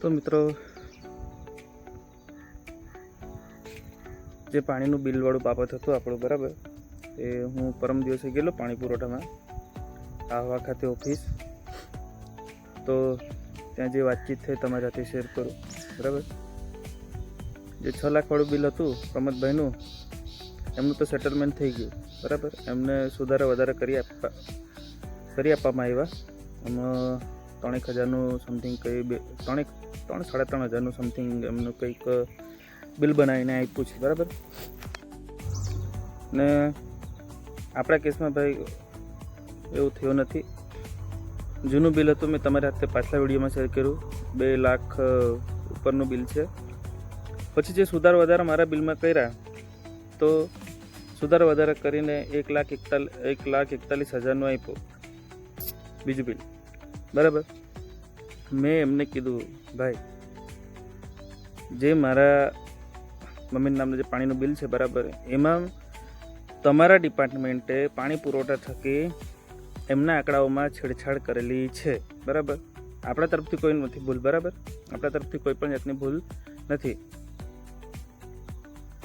તો મિત્રો, જે પાણીનું બિલવાળું બાબત હતું આપણું, બરાબર? એ હું પરમ દિવસે ગયેલો પાણી પુરવઠામાં, આહવા ખાતે ઓફિસ. તો ત્યાં જે વાતચીત થઈ, તમારી સાથે શેર કરું, બરાબર? જે છ લાખવાળું બિલ હતું, પ્રમોદભાઈનું, એમનું તો સેટલમેન્ટ થઈ ગયું, બરાબર? એમને સુધારા વધારે કરી આપવા, કરી આપવામાં આવ્યા. એમાં ત્રણેક હજારનું સમથિંગ કંઈ બે, ત્રણેક ત્રણ સાડા ત્રણ હજારનું સમથિંગ એમનું કંઈક બિલ બનાવીને આપ્યું છે, બરાબર? ને આપણા કેસમાં ભાઈ એવું થયું નથી. જૂનું બિલ હતું, મેં તમારી હાથે પાછલા વિડીયોમાં શેર કર્યું. બે લાખ ઉપરનું બિલ છે. પછી જે સુધાર વધારા મારા બિલમાં કર્યા, તો સુધાર વધારા કરીને એક લાખ એકતાલીસ એક લાખ એકતાલીસ હજારનું આપ્યું. બીજું બિલ બરાબર? મેં એમને કીધું, ભાઈ, જે મારા મમ્મીના નામનું જે પાણીનું બિલ છે બરાબર, એમાં તમારા ડિપાર્ટમેન્ટે પાણી પુરવઠા થકી એમના આંકડાઓમાં છેડછાડ કરેલી છે, બરાબર? આપણા તરફથી કોઈ નથી ભૂલ, બરાબર? આપણા તરફથી કોઈ પણ જાતની ભૂલ નથી.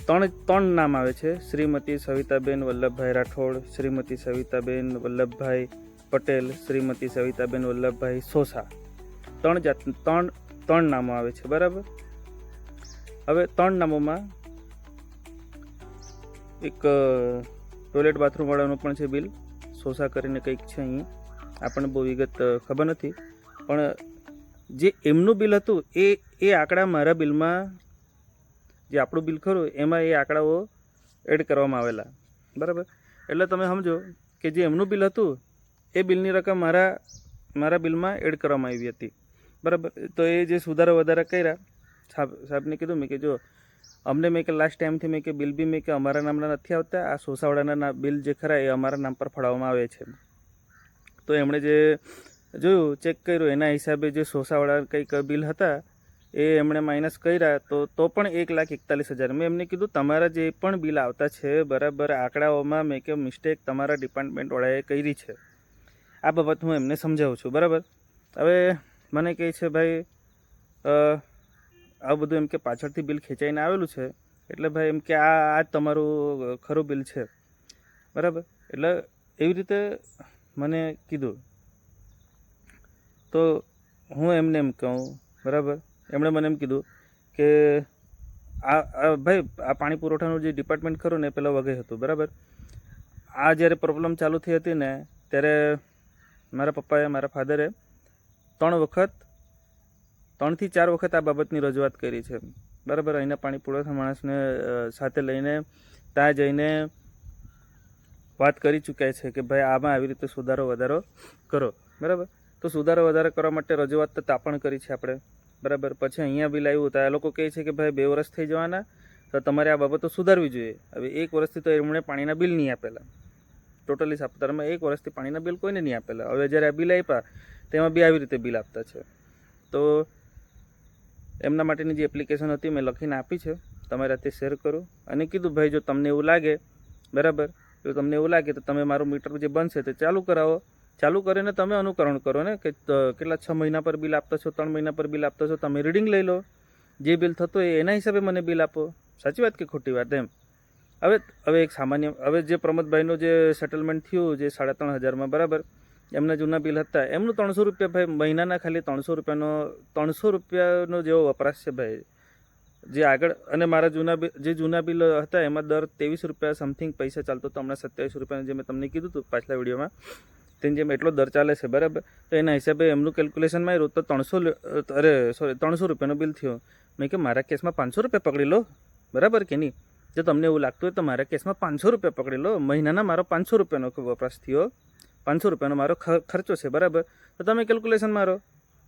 ત્રણ ત્રણ નામ આવે છે, શ્રીમતી સવિતાબેન વલ્લભભાઈ રાઠોડ, શ્રીમતી સવિતાબેન વલ્લભભાઈ પટેલ, શ્રીમતી સવિતાબેન વલ્લભભાઈ સોસા. ત્રણ જાત, ત્રણ ત્રણ નામો આવે છે, બરાબર? હવે ત્રણ નામોમાં એક ટોયલેટ બાથરૂમવાળાનું પણ છે બિલ સોસા કરીને કંઈક છે અહીં. આપણને બહુ વિગત ખબર નથી. પણ જે એમનું બિલ હતું, એ એ આંકડા મારા બિલમાં જે આપણું બિલ ખરું, એમાં એ આંકડાઓ એડ કરવામાં આવેલા. બરાબર? એટલે તમે સમજો કે જે એમનું બિલ હતું, એ બિલની રકમ મારા મારા બિલમાં એડ કરવામાં આવી હતી. બરાબર. તો એ જે સુધારા વધારા કર્યા સાહેબ સાહેબને કીધું મેં કે જો, અમને મેં કે લાસ્ટ ટાઈમથી મેં કે બિલ બી મેં કે અમારા નામના નથી આવતા, આ સોસાવાળાના બિલ જે ખરા એ અમારા નામ પર ફાળવવામાં આવે છે. તો એમણે જે જોયું ચેક કર્યું, એના હિસાબે જે સોસાવાળા કંઈક બિલ હતા, એ એમણે માઇનસ કર્યા, તો તો પણ એક લાખ એકતાલીસ હજાર. મેં એમને કીધું, તમારા જે પણ બિલ આવતા છે, બરાબર, આંકડાઓમાં મેં કે મિસ્ટેક તમારા ડિપાર્ટમેન્ટવાળાએ કરી છે. આ બાબત હું એમને સમજાવું છું. બરાબર? હવે મને કહે છે, ભાઈ આ બધું એમ કે પાછળથી બિલ ખેંચાઈને આવેલું છે. એટલે ભાઈ, એમ કે આ આ તમારું ખરું બિલ છે. બરાબર? એટલે એવી રીતે મને કીધું. તો હું એમને એમ કહું, બરાબર? એમણે મને એમ કીધું કે, આ ભાઈ, આ પાણી પુરવઠાનું જે ડિપાર્ટમેન્ટ ખરું ને પહેલાં વઘઈ હતું, બરાબર? આ જ્યારે પ્રોબ્લેમ ચાલુ થઈ હતી ને, ત્યારે મારા પપ્પાએ, મારા ફાધરે ત્રણ વખત, ત્રણથી ચાર વખત આ બાબતની રજૂઆત કરી છે. બરાબર, અહીંના પાણી પુરવઠા માણસને સાથે લઈને ત્યાં જઈને વાત કરી ચૂક્યા છે કે ભાઈ આમાં આવી રીતે સુધારો વધારો કરો. બરાબર? તો સુધારો વધારો કરવા માટે રજૂઆત તો ત્યાં પણ કરી છે આપણે. બરાબર? પછી અહીંયા બિલ આવ્યું તો આ લોકો કહે છે કે ભાઈ બે વર્ષ થઈ જવાના, તો તમારે આ બાબતો સુધારવી જોઈએ. હવે એક વર્ષથી તો એમણે પાણીના બિલ નહીં આપેલા. ટોટલી સાપુતારામાં એક વર્ષથી પાણીના બિલ કોઈને નહીં આપેલા. હવે જ્યારે આ બિલ આપ્યા તેમાં બી આવી રીતે બિલ આપતા છે. તો એમના માટેની જે એપ્લિકેશન હતી મેં લખીને આપી છે. તમારે તે શેર કરું. અને કીધું, ભાઈ, જો તમને એવું લાગે, બરાબર, જો તમને એવું લાગે તો તમે મારું મીટર જે બનશે તે ચાલુ કરાવો. ચાલુ કરીને તમે અનુકરણ કરો ને, કે કેટલા છ મહિના પર બિલ આપતા છો, ત્રણ મહિના પર બિલ આપતા છો, તમે રીડિંગ લઈ લો. જે બિલ થતું હોય એના હિસાબે મને બિલ આપો. સાચી વાત કે ખોટી વાત એમ? હવે હવે એક સામાન્ય, હવે જે પ્રમોદભાઈનું જે સેટલમેન્ટ થયું, જે સાડા ત્રણ હજારમાં, બરાબર એમના જૂના બિલ હતા. એમનું ત્રણસો રૂપિયા ભાઈ, મહિનાના ખાલી ત્રણસો રૂપિયાનો ત્રણસો રૂપિયાનો જેવો વપરાશ છે ભાઈ. જે આગળ, અને મારા જૂના બિલ, જે જૂના બિલ હતા, એમાં દર ત્રેવીસ રૂપિયા સમથિંગ પૈસા ચાલતો હતો. હમણાં સત્યાવીસ રૂપિયાનું જે મેં તમને કીધું હતું પાછલા વિડીયોમાં, તેની જેમ એટલો દર ચાલે છે. બરાબર? તો એના હિસાબે એમનું કેલ્ક્યુલેશન માર્યું તો ત્રણસો અરે સોરી ત્રણસો રૂપિયાનો બિલ થયો. મેં કે મારા કેસમાં પાંચસો રૂપિયા પકડી લો. બરાબર કે નહીં? જો તમને એવું લાગતું હોય તો મારા કેસમાં પાંચસો રૂપિયા પકડી લો. મહિનાના મારો પાંચસો રૂપિયાનો વપરાશ થયો. પાંચસો રૂપિયાનો મારો ખર્ચો છે, બરાબર? તો તમે કેલ્ક્યુલેશન મારો.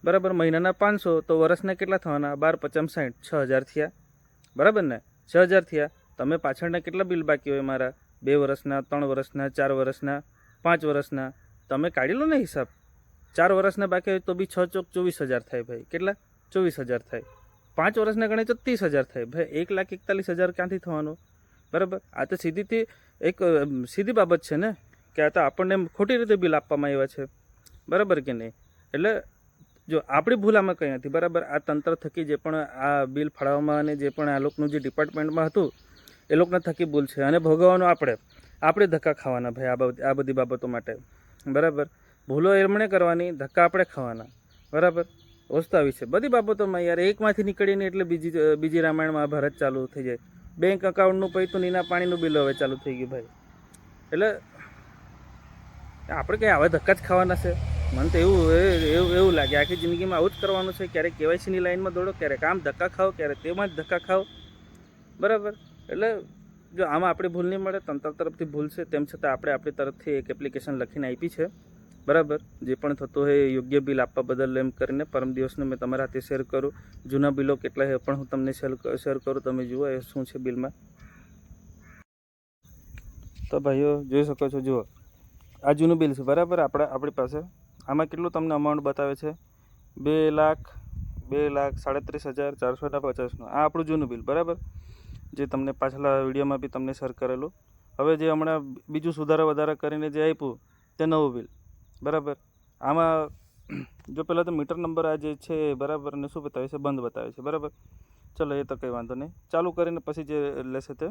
બરાબર? મહિનાના પાંચસો, તો વર્ષના કેટલા થવાના? બાર, પચાસ સાઠ છ હજાર થયા. બરાબર ને? છ હજાર થયા. તમે પાછળના કેટલા બિલ બાકી હોય મારા? બે વર્ષના, ત્રણ વર્ષના, ચાર વર્ષના, પાંચ વર્ષના? તમે કાઢી લો ને હિસાબ. ચાર વર્ષના બાકી હોય તો બી છ ચોક ચોવીસ હજાર થાય ભાઈ. કેટલા? ચોવીસ હજાર થાય. પાંચ વર્ષના ગણે તો ત્રીસ હજાર થાય. ભાઈ, એક લાખ એકતાલીસ હજાર ક્યાંથી થવાનું? બરાબર? આ તો સીધીથી એક સીધી બાબત છે ને? કે આ તો આપણને ખોટી રીતે બિલ આપવામાં આવ્યા છે. બરાબર કે નહીં? એટલે જો આપણી ભૂલ આમાં કંઈ નથી, બરાબર? આ તંત્ર થકી જે પણ આ બિલ ફાળવવામાં અને જે પણ આ લોકોનું જે ડિપાર્ટમેન્ટમાં હતું, એ લોકોના થકી ભૂલ છે. અને ભોગવવાનું આપણે આપણે ધક્કા ખાવાના ભાઈ આ બાબત આ બધી બાબતો માટે. બરાબર? ભૂલો એમણે કરવાની, ધક્કા આપણે ખાવાના. બરાબર? ઓસ્તાવી છે. બધી બાબતોમાં યાર, એકમાંથી નીકળીને એટલે બીજી બીજી રામાયણ મહાભારત ચાલુ થઈ જાય. બેંક અકાઉન્ટનું પૈતું, નીના પાણીનું બિલ હવે ચાલુ થઈ ગયું ભાઈ. એટલે આપણે કંઈ આવા ધક્કા જ ખાવાના છે. મને તો એવું એવું એવું લાગે, આખી જિંદગીમાં આવું જ કરવાનું છે. ક્યારેક કેવાયસીની લાઈનમાં દોડો, ક્યારેક આમ ધક્કા ખાઓ, ક્યારેક તેમાં જ ધક્કા ખાઓ. બરાબર? એટલે જો આમાં આપણી ભૂલ નહીં મળે તંત્ર તરફથી ભૂલ છે. તેમ છતાં આપણે આપણી તરફથી એક એપ્લિકેશન લખીને આપી છે. બરાબર? જે પણ થતું હોય યોગ્ય બિલ આપવા બદલ એમ કરીને પરમ દિવસને મેં તમારા હાથે શેર કરું. જૂના બિલો કેટલા છે પણ હું તમને શેર શેર કરું. તમે જુઓ એ શું છે બિલમાં. તો ભાઈઓ, જોઈ શકો છો, જુઓ. આ જૂનું બિલ છે. બરાબર? આપણા આપણી પાસે. આમાં કેટલું તમને અમાઉન્ટ બતાવે છે? બે લાખ બે લાખ સાડત્રીસ હજાર ચારસો ને પચાસનું. આ આપણું જૂનું બિલ. બરાબર? જે તમને પાછલા વિડીયોમાં બી તમને શેર કરેલું. હવે જે હમણાં બીજું સુધારા વધારા કરીને જે આપ્યું, તે નવું બિલ. બરાબર? આમાં જો પહેલાં તો મીટર નંબર આ જે છે બરાબર ને શું બતાવે છે? બંધ બતાવે છે. બરાબર? ચલો, એ તો કંઈ વાંધો નહીં. ચાલુ કરીને પછી જે લેશે તે.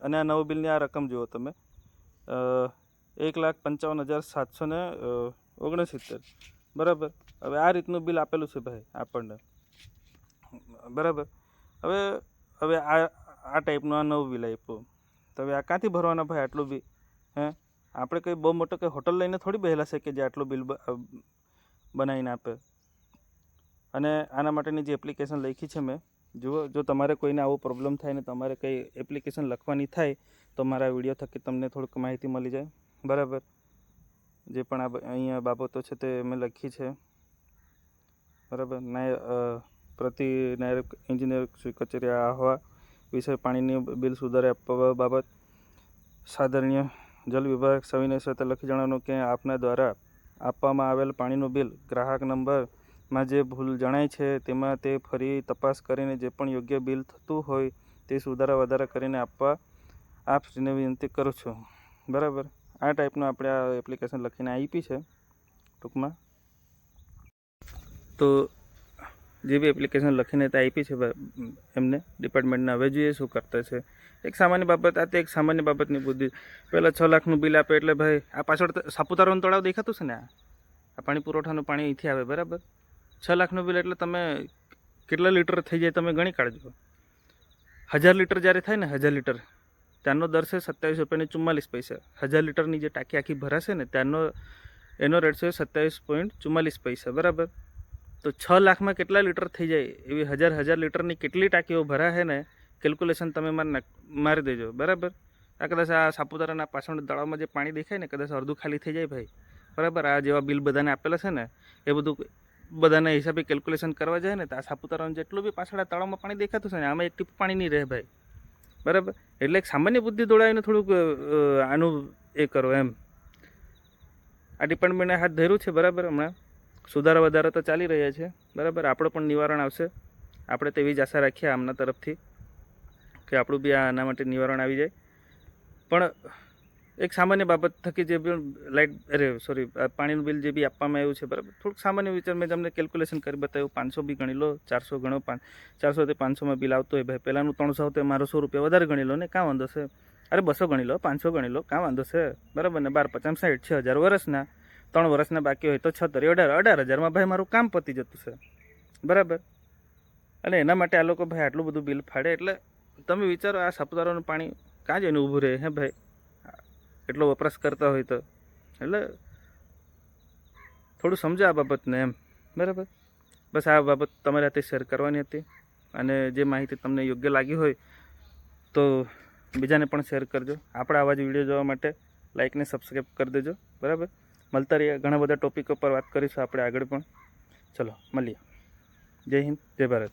અને આ નવું બિલની આ રકમ જુઓ તમે. એક લાખ પંચાવન હજાર સાતસો ને ઓગણસિત્તેર. બરાબર? હવે આ રીતનું બિલ આપેલું છે ભાઈ, આપણને. બરાબર? હવે હવે આ આ ટાઈપનું આ નવું બિલ આપ્યું. તો હવે આ ક્યાંથી ભરવાના ભાઈ આટલું બી હે? આપણે કંઈ બહુ મોટો કંઈ હોટલ લઈને થોડી બેહેલા છે કે જે આટલું બિલ બનાવીને આપે? અને આના માટેની જે એપ્લિકેશન લખી છે મેં, જુઓ, જો તમારે કોઈને આવો પ્રોબ્લેમ થાય ને તમારે કંઈ એપ્લિકેશન લખવાની થાય, તો મારા વીડિયો થકી તમને થોડુંક માહિતી મળી જાય. બરાબર. જે પણ આ અહીંયા બાબતો છે તે મેં લખી છે. બરાબર. નાય પ્રતિ નાયક એન્જિનિયર શ્રી કચેરી આહવા વિષય પાણીની બિલ સુધારે આપવા બાબત સાધારણીય જલ વિભાગ સવિનય સાથે લખી જણાવવાનું કે આપના દ્વારા આપવામાં આવેલ પાણીનું બિલ ગ્રાહક નંબરમાં જે ભૂલ જણાય છે તેમાં તે ફરી તપાસ કરીને જે પણ યોગ્ય બિલ થતું હોય તે સુધારા વધારા કરીને આપવા આપ વિનંતી કરું છું. બરાબર? આ ટાઈપનું આપણે આ એપ્લિકેશન લખીને આપી છે, ટૂંકમાં. તો જે બી એપ્લિકેશન લખીને તે આપી છે એમને ડિપાર્ટમેન્ટના હવે જોઈએ શું કરતા છે. એક સામાન્ય બાબત, આ તો એક સામાન્ય બાબતની બુદ્ધિ. પહેલાં છ લાખનું બિલ આપે એટલે ભાઈ, આ પાછળ સાપુતારાનું તળાવ દેખાતું છે ને આ પાણી પુરવઠાનું પાણી અહીંથી આવે, બરાબર? છ લાખનું બિલ એટલે તમે કેટલા લીટર થઈ જાય તમે ગણી કાઢજો. હજાર લીટર જ્યારે થાય ને, હજાર લીટર. ત્યારનો દર છે સત્તાવીસ રૂપિયાની ચુમ્માલીસ પૈસા. હજાર લીટરની જે ટાંકી આખી ભરાશે ને ત્યારનો એનો રેટ છે સત્તાવીસ પોઈન્ટ ચુમ્માલીસ પૈસા, બરાબર? તો છ લાખમાં કેટલા લીટર થઈ જાય? એવી હજાર હજાર લીટરની કેટલી ટાંકીઓ ભરાશે ને? કેલ્ક્યુલેશન તમે મારે મારી દેજો, બરાબર? આ કદાચ આ સાપુતારાના પાછળ તળાવમાં જે પાણી દેખાય ને, કદાચ અડધું ખાલી થઈ જાય ભાઈ, બરાબર? આ જેવા બિલ બધાને આપેલા છે ને, એ બધું બધાના હિસાબે કેલ્ક્યુલેશન કરવા જાય ને, તો આ સાપુતારાનું જેટલું બી પાછળ તળાવમાં પાણી દેખાતું છે ને, આમાં એક ટીપ પાણી નહીં રહે ભાઈ. બરાબર? એટલે એક સામાન્ય બુદ્ધિ દોડાવીને થોડુંક આનું એ કરો એમ. આ ડિપાર્ટમેન્ટે હાથ ધર્યું છે, બરાબર? હમણાં સુધારા વધારા તો ચાલી રહ્યા છે, બરાબર? આપણો પણ નિવારણ આવશે. આપણે તેવી જ આશા રાખીએ આમના તરફથી કે આપણું બી આના માટે નિવારણ આવી જાય. પણ એક સામાન્ય બાબત થકી જે બી લાઇટ અરે સોરી પાણીનું બિલ જે બી આપવામાં આવ્યું છે, બરાબર. થોડુંક સામાન્ય વિચાર મેં તમને કેલ્ક્યુલેશન કરી બતાવ્યું, પાંચસો બી ગણી લો, ચારસો ગણો, પાંચ ચારસોથી પાંચસોમાં બિલ આવતો હોય ભાઈ પહેલાંનું ત્રણસો તો મારો સો રૂપિયા વધારે ગણી લો ને કાં વાંધો છે. અરે, બસો ગણી લો, પાંચસો ગણી લો કાં વાંધો છે. બરાબર ને, બાર પચાસ સાઠ છ હજાર વર્ષના, ત્રણ વર્ષના બાકી હોય તો છત્તર, અઢાર અઢાર હજારમાં ભાઈ મારું કામ પતી જતું છે. બરાબર. અને એના માટે આ લોકો ભાઈ આટલું બધું બિલ ફાડે, એટલે તમે વિચારો આ સાપુતારાનું પાણી કાં જઈને ઊભું રહે, હે ભાઈ? એટલો વપરાશ કરતા હોય તો. એટલે થોડું સમજો આ બાબતને એમ. બરાબર? બસ આ બાબત તમારી સાથે શેર કરવાની હતી. અને જે માહિતી તમને યોગ્ય લાગી હોય તો બીજાને પણ શેર કરજો. આપણા આવા જ વીડિયો જોવા માટે લાઇકને સબસ્ક્રાઈબ કરી દેજો. બરાબર? મળતા રહીએ. ઘણા બધા ટોપિકો પર વાત કરીશું આપણે આગળ પણ. ચલો, મળીએ. જય હિન્દ, જય ભારત.